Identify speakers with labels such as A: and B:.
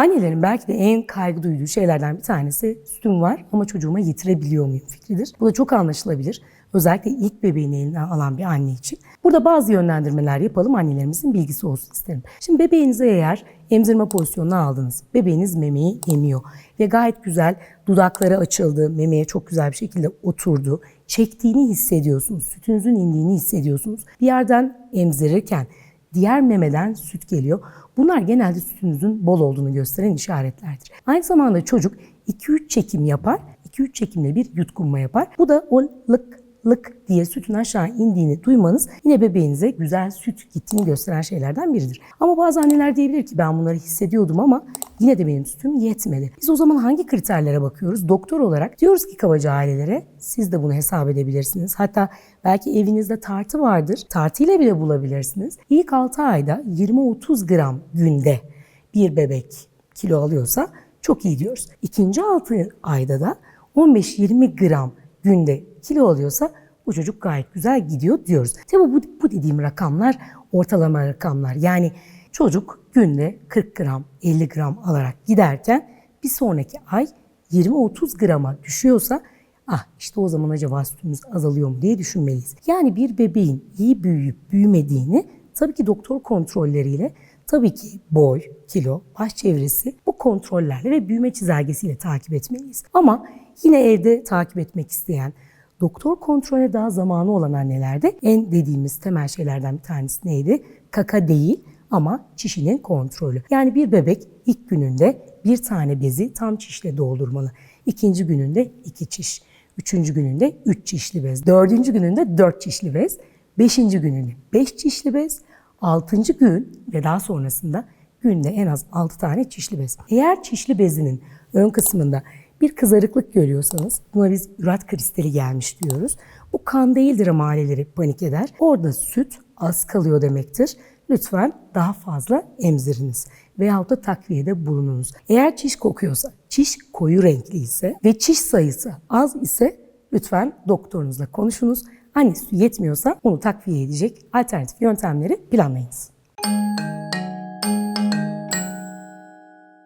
A: Annelerin belki de en kaygı duyduğu şeylerden bir tanesi sütüm var ama çocuğuma yitirebiliyor muyum fikridir. Bu da çok anlaşılabilir. Özellikle ilk bebeğini eline alan bir anne için. Burada bazı yönlendirmeler yapalım annelerimizin bilgisi olsun isterim. Şimdi bebeğinize eğer emzirme pozisyonuna aldınız. Bebeğiniz memeyi emiyor ve gayet güzel dudakları açıldı, memeye çok güzel bir şekilde oturdu. Çektiğini hissediyorsunuz, sütünüzün indiğini hissediyorsunuz. Bir yerden emzirirken diğer memeden süt geliyor. Bunlar genelde sütünüzün bol olduğunu gösteren işaretlerdir. Aynı zamanda çocuk 2-3 çekim yapar. 2-3 çekimle bir yutkunma yapar. Bu da o lık lık diye sütün aşağı indiğini duymanız yine bebeğinize güzel süt gittiğini gösteren şeylerden biridir. Ama bazı anneler diyebilir ki ben bunları hissediyordum ama yine de benim sütüm yetmedi. Biz o zaman hangi kriterlere bakıyoruz? Doktor olarak diyoruz ki kabaca ailelere siz de bunu hesap edebilirsiniz. Hatta belki evinizde tartı vardır. Tartıyla bile bulabilirsiniz. İlk 6 ayda 20-30 gram günde bir bebek kilo alıyorsa çok iyi diyoruz. İkinci 6 ayda da 15-20 gram günde kilo alıyorsa bu çocuk gayet güzel gidiyor diyoruz. Tabi bu, bu dediğim rakamlar ortalama rakamlar. Yani çocuk günde 40 gram, 50 gram alarak giderken bir sonraki ay 20-30 grama düşüyorsa ah işte o zaman acaba sütümüz azalıyor mu diye düşünmeliyiz. Yani bir bebeğin iyi büyüyüp büyümediğini tabii ki doktor kontrolleriyle Tabii ki boy, kilo, baş çevresi bu kontrollerle ve büyüme çizelgesiyle takip etmeliyiz. Ama yine evde takip etmek isteyen, doktor kontrole daha zamanı olan annelerde en dediğimiz temel şeylerden bir tanesi neydi? Kaka değil ama çişinin kontrolü. Yani bir bebek ilk gününde bir tane bezi tam çişle doldurmalı. İkinci gününde iki çiş. Üçüncü gününde üç çişli bez. Dördüncü gününde dört çişli bez. Beşinci gününde beş çişli bez. Altıncı gün ve daha sonrasında günde en az 6 tane çişli bez. Eğer çişli bezinin ön kısmında bir kızarıklık görüyorsanız buna biz ürat kristali gelmiş diyoruz. Bu kan değildir ama aileleri panik eder. Orada süt az kalıyor demektir. Lütfen daha fazla emziriniz veyahut da takviyede bulununuz. Eğer çiş kokuyorsa, çiş koyu renkli ise ve çiş sayısı az ise lütfen doktorunuzla konuşunuz. Anne sütü yetmiyorsa onu takviye edecek alternatif yöntemleri planlayınız.